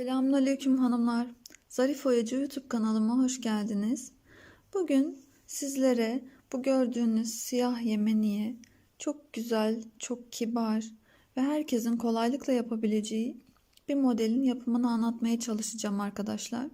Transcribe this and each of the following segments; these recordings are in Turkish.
Selamünaleyküm hanımlar. Zarif Oyacı YouTube kanalıma hoş geldiniz. Bugün sizlere bu gördüğünüz siyah yemeniye çok güzel, çok kibar ve herkesin kolaylıkla yapabileceği bir modelin yapımını anlatmaya çalışacağım arkadaşlar.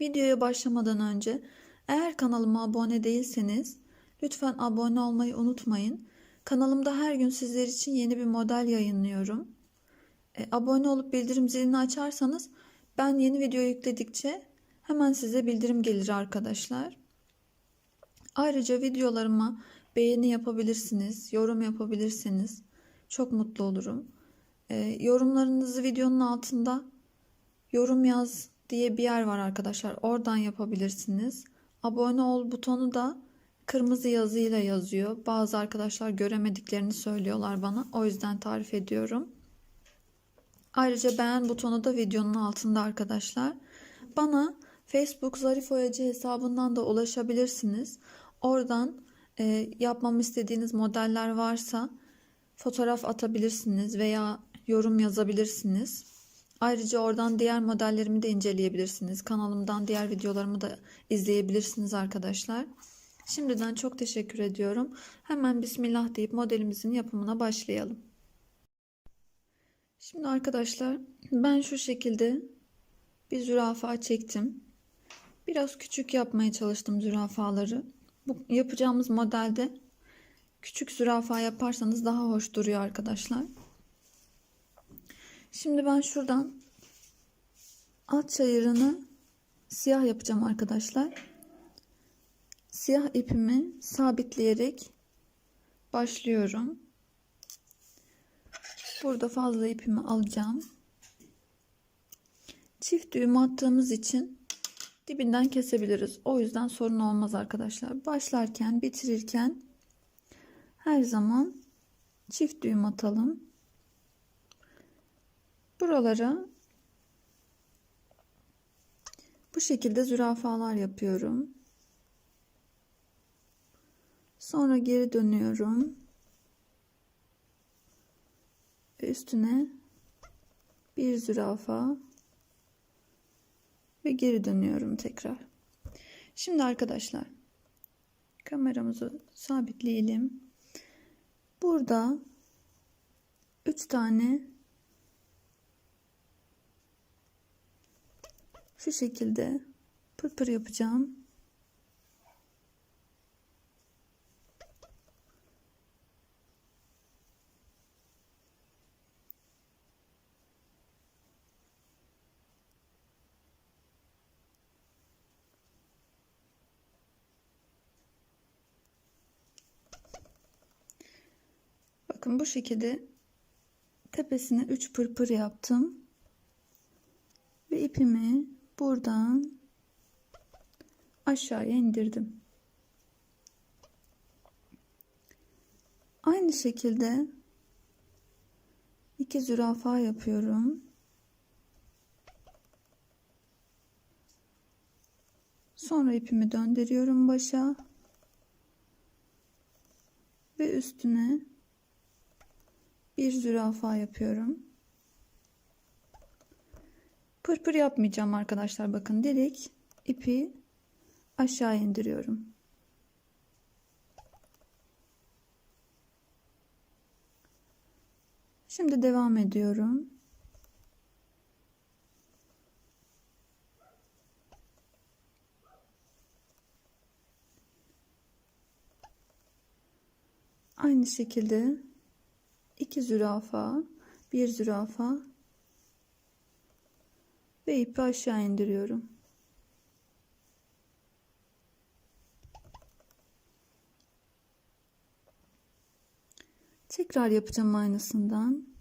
Videoya başlamadan önce eğer kanalıma abone değilseniz lütfen abone olmayı unutmayın. Kanalımda her gün sizler için yeni bir model yayınlıyorum. E, abone olup bildirim zilini açarsanız ben yeni video yükledikçe hemen size bildirim gelir arkadaşlar. Ayrıca videolarıma beğeni yapabilirsiniz, yorum yapabilirsiniz. Çok mutlu olurum. E, yorumlarınızı videonun altında yorum yaz diye bir yer var arkadaşlar. Oradan yapabilirsiniz. Abone ol butonu da kırmızı yazıyla yazıyor. Bazı arkadaşlar göremediklerini söylüyorlar bana. O yüzden tarif ediyorum. Ayrıca beğen butonu da videonun altında arkadaşlar. Bana Facebook Zarif Oyacı hesabından da ulaşabilirsiniz. Oradan e, yapmamı istediğiniz modeller varsa fotoğraf atabilirsiniz veya yorum yazabilirsiniz. Ayrıca oradan diğer modellerimi de inceleyebilirsiniz. Kanalımdan diğer videolarımı da izleyebilirsiniz arkadaşlar. Şimdiden çok teşekkür ediyorum. Hemen Bismillah deyip modelimizin yapımına başlayalım. Şimdi arkadaşlar ben şu şekilde bir zürafa çektim. Biraz küçük yapmaya çalıştım zürafaları. Bu yapacağımız modelde küçük zürafa yaparsanız daha hoş duruyor arkadaşlar. Şimdi ben şuradan alt çayırını siyah yapacağım arkadaşlar. Siyah ipimi sabitleyerek başlıyorum. Burada fazla ipimi alacağım. Çift düğüm attığımız için dibinden kesebiliriz. O yüzden sorun olmaz arkadaşlar. Başlarken, bitirirken her zaman çift düğüm atalım. Buralara bu şekilde zürafalar yapıyorum. Sonra geri dönüyorum üstüne bir zürafa ve geri dönüyorum tekrar. Şimdi arkadaşlar kameramızı sabitleyelim. Burada 3 tane şu şekilde pırpır yapacağım. Bakın bu şekilde tepesine 3 pırpır yaptım. Ve ipimi buradan aşağıya indirdim. Aynı şekilde iki zürafa yapıyorum. Sonra ipimi döndürüyorum başa ve üstüne bir zürafa yapıyorum. Pırpır yapmayacağım arkadaşlar. Bakın direkt ipi aşağı indiriyorum. Şimdi devam ediyorum. Aynı şekilde iki zürafa, bir zürafa ve ipi aşağı indiriyorum. Tekrar yapacağım aynısından.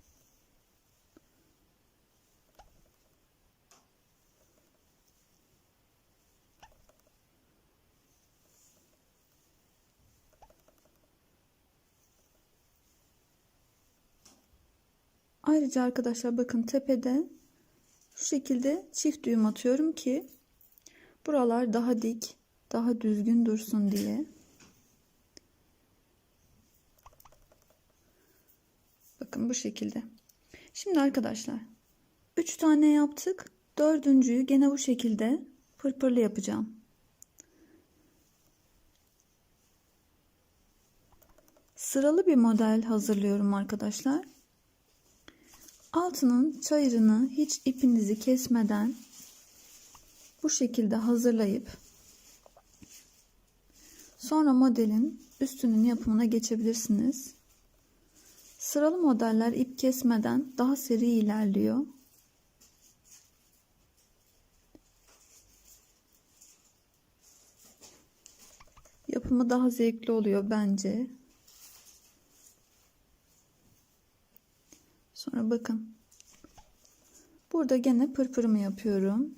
Ayrıca arkadaşlar bakın tepede şu şekilde çift düğüm atıyorum ki buralar daha dik, daha düzgün dursun diye. Bakın bu şekilde. Şimdi arkadaşlar 3 tane yaptık. Dördüncüyü gene bu şekilde pırpırlı yapacağım. Sıralı bir model hazırlıyorum arkadaşlar. Altının çayırını hiç ipinizi kesmeden bu şekilde hazırlayıp sonra modelin üstünün yapımına geçebilirsiniz. Sıralı modeller ip kesmeden daha seri ilerliyor. Yapımı daha zevkli oluyor bence. Sonra bakın. Burada gene pırpırımı yapıyorum.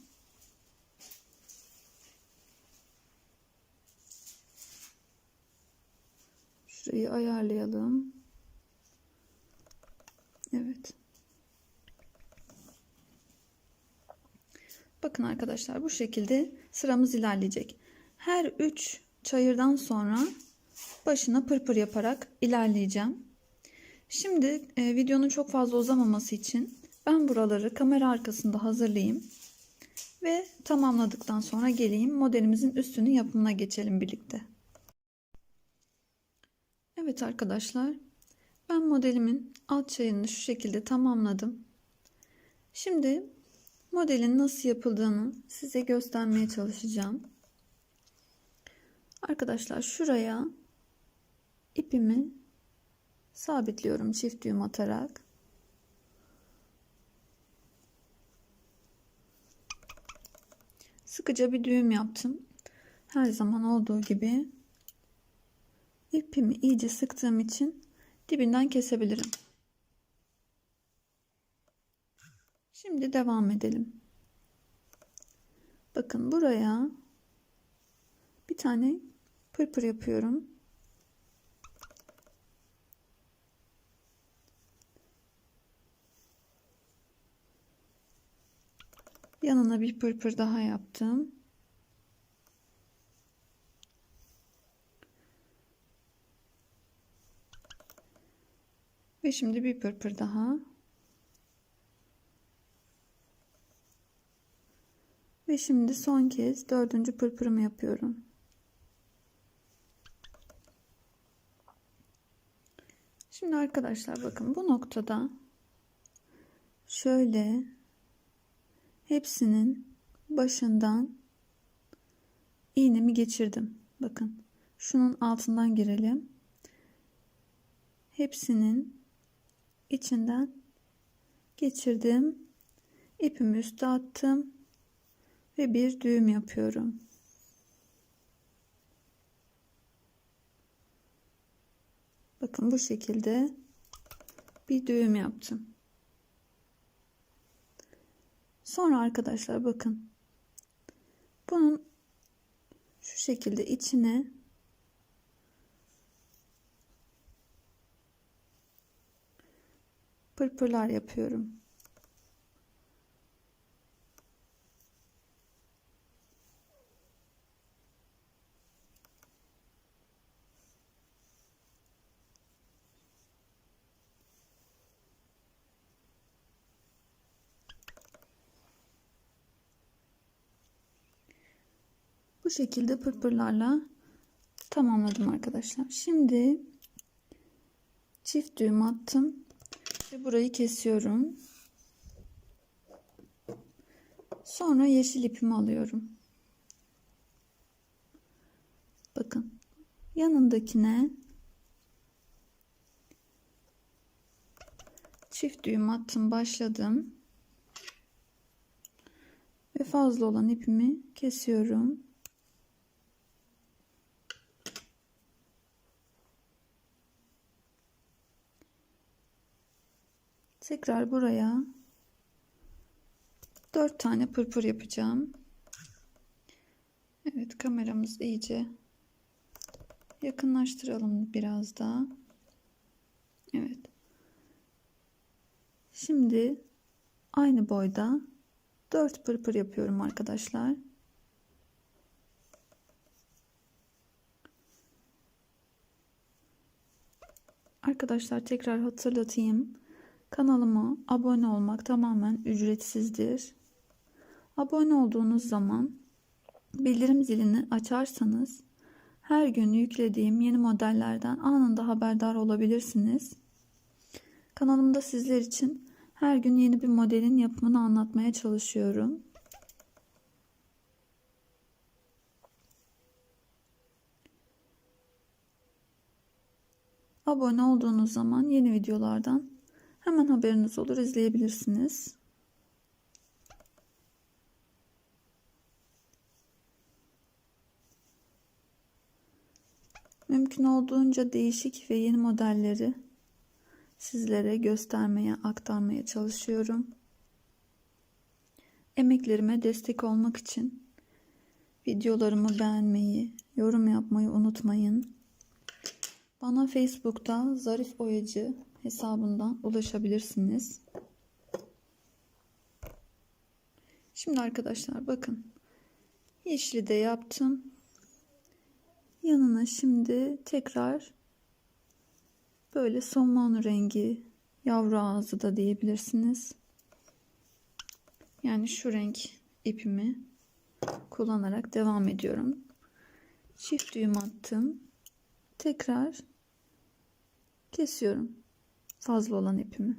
Şurayı ayarlayalım. Evet. Bakın arkadaşlar bu şekilde sıramız ilerleyecek. Her 3 çayırdan sonra başına pırpır yaparak ilerleyeceğim. Şimdi e, videonun çok fazla uzamaması için ben buraları kamera arkasında hazırlayayım. Ve tamamladıktan sonra geleyim modelimizin üstünün yapımına geçelim birlikte. Evet arkadaşlar ben modelimin alt çayını şu şekilde tamamladım. Şimdi modelin nasıl yapıldığını size göstermeye çalışacağım. Arkadaşlar şuraya ipimi sabitliyorum çift düğüm atarak. Sıkıca bir düğüm yaptım. Her zaman olduğu gibi ipimi iyice sıktığım için dibinden kesebilirim. Şimdi devam edelim. Bakın buraya bir tane pırpır yapıyorum. Yanına bir pırpır daha yaptım. Ve şimdi bir pırpır daha. Ve şimdi son kez dördüncü pırpırımı yapıyorum. Şimdi arkadaşlar bakın bu noktada şöyle hepsinin başından iğnemi geçirdim. Bakın şunun altından girelim. Hepsinin içinden geçirdim. İpimi üste attım ve bir düğüm yapıyorum. Bakın bu şekilde bir düğüm yaptım. Sonra arkadaşlar bakın. Bunun şu şekilde içine pırpırlar yapıyorum. Bu şekilde pırpırlarla tamamladım arkadaşlar. Şimdi çift düğüm attım ve burayı kesiyorum. Sonra yeşil ipimi alıyorum. Bakın yanındakine çift düğüm attım başladım ve fazla olan ipimi kesiyorum. Tekrar buraya 4 tane pırpır yapacağım. Evet kameramız iyice yakınlaştıralım biraz daha. Evet. Şimdi aynı boyda 4 pırpır yapıyorum arkadaşlar. Arkadaşlar tekrar hatırlatayım. Kanalıma abone olmak tamamen ücretsizdir. Abone olduğunuz zaman bildirim zilini açarsanız her gün yüklediğim yeni modellerden anında haberdar olabilirsiniz. Kanalımda sizler için her gün yeni bir modelin yapımını anlatmaya çalışıyorum. Abone olduğunuz zaman yeni videolardan hemen haberiniz olur izleyebilirsiniz. Mümkün olduğunca değişik ve yeni modelleri sizlere göstermeye, aktarmaya çalışıyorum. Emeklerime destek olmak için videolarımı beğenmeyi, yorum yapmayı unutmayın. Bana Facebook'ta Zarif Oyacı hesabından ulaşabilirsiniz. Şimdi arkadaşlar bakın. Yeşili de yaptım. Yanına şimdi tekrar böyle somon rengi yavru ağzı da diyebilirsiniz. Yani şu renk ipimi kullanarak devam ediyorum. Çift düğüm attım. Tekrar kesiyorum fazla olan ipimi.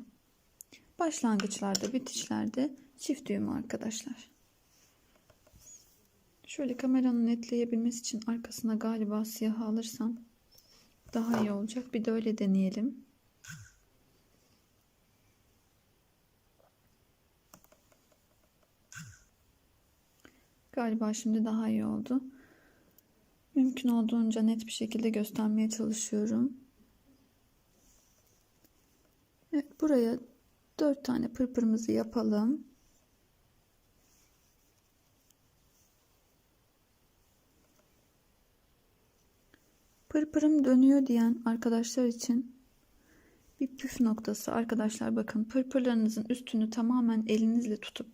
Başlangıçlarda, bitişlerde çift düğüm arkadaşlar. Şöyle kameranın netleyebilmesi için arkasına galiba siyah alırsam daha iyi olacak. Bir de öyle deneyelim. Galiba şimdi daha iyi oldu. Mümkün olduğunca net bir şekilde göstermeye çalışıyorum. Evet, buraya 4 tane pırpırımızı yapalım. Pırpırım dönüyor diyen arkadaşlar için bir püf noktası arkadaşlar bakın pırpırlarınızın üstünü tamamen elinizle tutup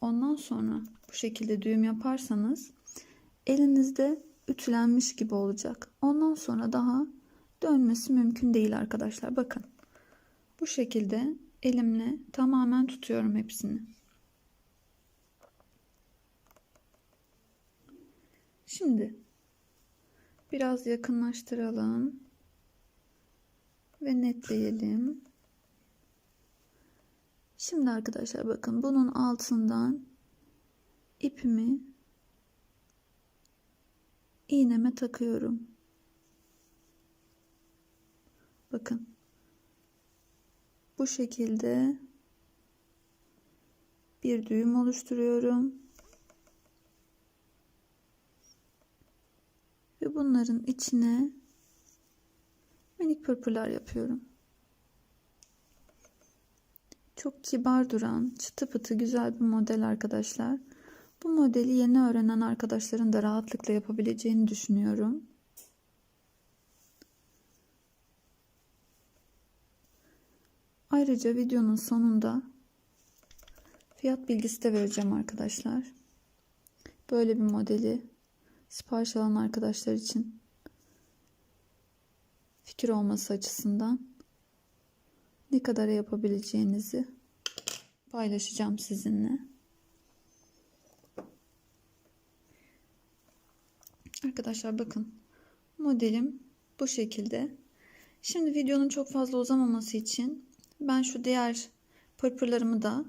ondan sonra bu şekilde düğüm yaparsanız elinizde ütülenmiş gibi olacak. Ondan sonra daha dönmesi mümkün değil arkadaşlar. Bakın. Bu şekilde elimle tamamen tutuyorum hepsini. Şimdi biraz yakınlaştıralım ve netleyelim. Şimdi arkadaşlar bakın bunun altından ipimi iğneme takıyorum. Bakın. Bu şekilde bir düğüm oluşturuyorum. Ve bunların içine minik pırpırlar yapıyorum. Çok kibar duran, çıtı pıtı güzel bir model arkadaşlar. Bu modeli yeni öğrenen arkadaşların da rahatlıkla yapabileceğini düşünüyorum. Ayrıca videonun sonunda fiyat bilgisi de vereceğim arkadaşlar. Böyle bir modeli sipariş alan arkadaşlar için fikir olması açısından ne kadar yapabileceğinizi paylaşacağım sizinle. Arkadaşlar bakın modelim bu şekilde. Şimdi videonun çok fazla uzamaması için ben şu diğer pırpırlarımı da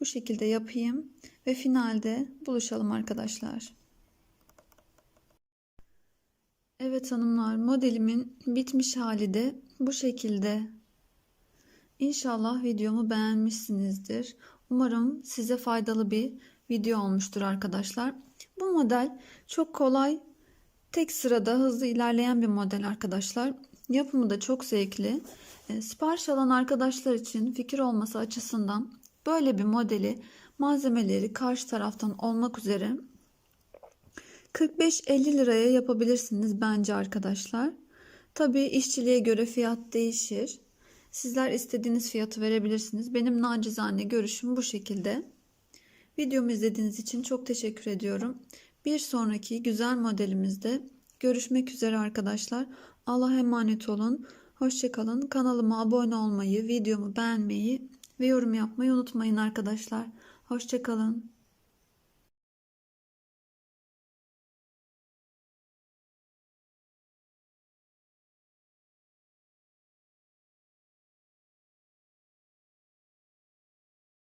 bu şekilde yapayım ve finalde buluşalım arkadaşlar. Evet hanımlar modelimin bitmiş hali de bu şekilde. İnşallah videomu beğenmişsinizdir. Umarım size faydalı bir video olmuştur arkadaşlar. Bu model çok kolay, tek sırada hızlı ilerleyen bir model arkadaşlar. Yapımı da çok zevkli. E, sipariş alan arkadaşlar için fikir olması açısından böyle bir modeli malzemeleri karşı taraftan olmak üzere 45-50 liraya yapabilirsiniz bence arkadaşlar. Tabi işçiliğe göre fiyat değişir. Sizler istediğiniz fiyatı verebilirsiniz. Benim nacizane görüşüm bu şekilde. Videomu izlediğiniz için çok teşekkür ediyorum. Bir sonraki güzel modelimizde görüşmek üzere arkadaşlar. Allah'a emanet olun. Hoşçakalın. Kanalıma abone olmayı, videomu beğenmeyi ve yorum yapmayı unutmayın arkadaşlar. Hoşçakalın.